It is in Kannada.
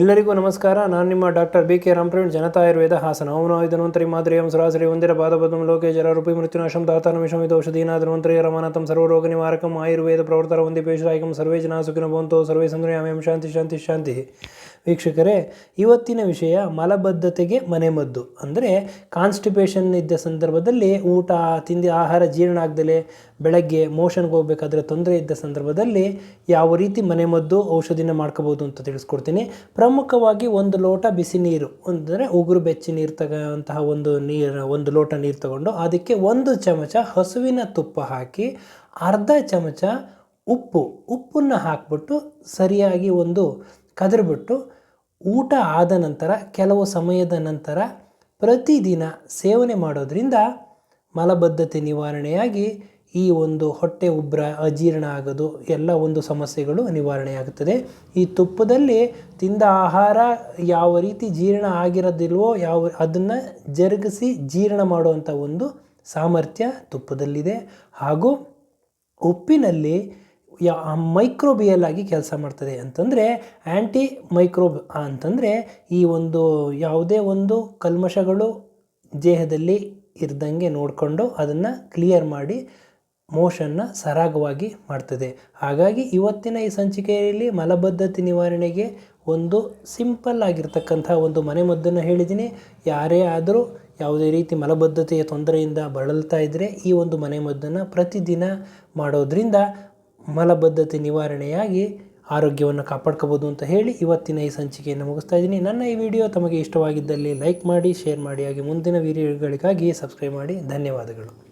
ಎಲ್ಲರಿಗೂ ನಮಸ್ಕಾರ. ನಾನು ನಿಮ್ಮ doctor B K Ramapraveen, Janata Ayurveda Hassan. ಓಂ ಮಾದ್ರಿಯಂ ಸರಾಸರಿ ಒಂದಿರ ಪಾದಪದ್ಮಂ ಲೋಕೆ ಜರ ರೂಪಿ ಮೃತ್ಯುನಾಶಂ ದಾತಾನ ವಿದೌಷಧೀನಾ ಧನ್ವಂತರಿ ರಮಾನಾಥಂ ಸರ್ವರೋಗ ನಿವಾರಕಂ, ಆಯುರ್ವೇದ ಪ್ರವರ್ತರ, ಒಂದಿ ಪೇಶಾಯಕಂ ಸರ್ವೇ ಜನ ಸುಖಿನ ಭವಂತೋ, ಸರ್ವೇ ಸಂದ್ರಯಾಮ್ಯಂ, ಶಾಂತಿ ಶಾಂತಿ ಶಾಂತಿ ವೀಕ್ಷಕರೇ, ಇವತ್ತಿನ ವಿಷಯ ಮಲಬದ್ಧತೆಗೆ ಮನೆಮದ್ದು. ಅಂದರೆ ಕಾನ್ಸ್ಟಿಪೇಷನ್ ಇದ್ದ ಸಂದರ್ಭದಲ್ಲಿ ಊಟ ತಿಂದಿ ಆಹಾರ ಜೀರ್ಣ ಆಗದಲೇ ಬೆಳಗ್ಗೆ ಮೋಷನ್ಗೆ ಹೋಗಬೇಕಾದ್ರೆ ತೊಂದರೆ ಇದ್ದ ಸಂದರ್ಭದಲ್ಲಿ ಯಾವ ರೀತಿ ಮನೆಮದ್ದು ಔಷಧಿನ ಮಾಡ್ಕೋಬೋದು ಅಂತ ತಿಳಿಸ್ಕೊಡ್ತೀನಿ. ಪ್ರಮುಖವಾಗಿ ಒಂದು ಲೋಟ ಬಿಸಿ ನೀರು, ಅಂದರೆ ಉಗುರು ಬೆಚ್ಚಿ ನೀರು ತಗೋಂತಹ ಒಂದು ನೀರು, ಒಂದು ಲೋಟ ನೀರು ತಗೊಂಡು ಅದಕ್ಕೆ ಒಂದು ಚಮಚ ಹಸುವಿನ ತುಪ್ಪ ಹಾಕಿ, ಅರ್ಧ ಚಮಚ ಉಪ್ಪು, ಉಪ್ಪನ್ನು ಹಾಕ್ಬಿಟ್ಟು ಸರಿಯಾಗಿ ಒಂದು ಕದರ್ಬಿಟ್ಟು ಊಟ ಆದ ನಂತರ, ಕೆಲವು ಸಮಯದ ನಂತರ ಪ್ರತಿದಿನ ಸೇವನೆ ಮಾಡೋದರಿಂದ ಮಲಬದ್ಧತೆ ನಿವಾರಣೆಯಾಗಿ ಈ ಒಂದು ಹೊಟ್ಟೆ ಉಬ್ಬರ ಅಜೀರ್ಣ ಆಗೋದು, ಎಲ್ಲ ಒಂದು ಸಮಸ್ಯೆಗಳು ನಿವಾರಣೆಯಾಗುತ್ತದೆ. ಈ ತುಪ್ಪದಲ್ಲಿ ತಿಂದ ಆಹಾರ ಯಾವ ರೀತಿ ಜೀರ್ಣ ಆಗಿರೋದಿಲ್ವೋ ಯಾವ, ಅದನ್ನು ಜರುಗಿಸಿ ಜೀರ್ಣ ಮಾಡುವಂಥ ಒಂದು ಸಾಮರ್ಥ್ಯ ತುಪ್ಪದಲ್ಲಿದೆ. ಹಾಗೂ ಉಪ್ಪಿನಲ್ಲಿ ಯಾ ಮೈಕ್ರೋಬಿಯಲ್ ಆಗಿ ಕೆಲಸ ಮಾಡ್ತದೆ ಅಂತಂದರೆ ಆ್ಯಂಟಿ ಮೈಕ್ರೋಬ್ ಅಂತಂದರೆ ಈ ಒಂದು ಯಾವುದೇ ಒಂದು ಕಲ್ಮಶಗಳು ದೇಹದಲ್ಲಿ ಇರ್ದಂಗೆ ನೋಡಿಕೊಂಡು ಅದನ್ನು ಕ್ಲಿಯರ್ ಮಾಡಿ ಮೋಷನ್ನ ಸರಾಗವಾಗಿ ಮಾಡ್ತದೆ. ಹಾಗಾಗಿ ಇವತ್ತಿನ ಈ ಸಂಚಿಕೆಯಲ್ಲಿ ಮಲಬದ್ಧತೆ ನಿವಾರಣೆಗೆ ಒಂದು ಸಿಂಪಲ್ ಆಗಿರ್ತಕ್ಕಂಥ ಒಂದು ಮನೆಮದ್ದನ್ನು ಹೇಳಿದ್ದೀನಿ. ಯಾರೇ ಆದರೂ ಯಾವುದೇ ರೀತಿ ಮಲಬದ್ಧತೆಯ ತೊಂದರೆಯಿಂದ ಬಳಲ್ತಾ ಇದ್ದರೆ ಈ ಒಂದು ಮನೆಮದ್ದನ್ನು ಪ್ರತಿದಿನ ಮಾಡೋದ್ರಿಂದ ಮಲಬದ್ಧತೆ ನಿವಾರಣೆಯಾಗಿ ಆರೋಗ್ಯವನ್ನು ಕಾಪಾಡ್ಕೋಬೋದು ಅಂತ ಹೇಳಿ ಇವತ್ತಿನ ಈ ಸಂಚಿಕೆಯನ್ನು ಮುಗಿಸ್ತಾ ಇದ್ದೀನಿ. ನನ್ನ ಈ ವಿಡಿಯೋ ತಮಗೆ ಇಷ್ಟವಾಗಿದ್ದಲ್ಲಿ ಲೈಕ್ ಮಾಡಿ, ಶೇರ್ ಮಾಡಿ, ಹಾಗೆ ಮುಂದಿನ ವಿಡಿಯೋಗಳಿಗಾಗಿ ಸಬ್ಸ್ಕ್ರೈಬ್ ಮಾಡಿ. ಧನ್ಯವಾದಗಳು.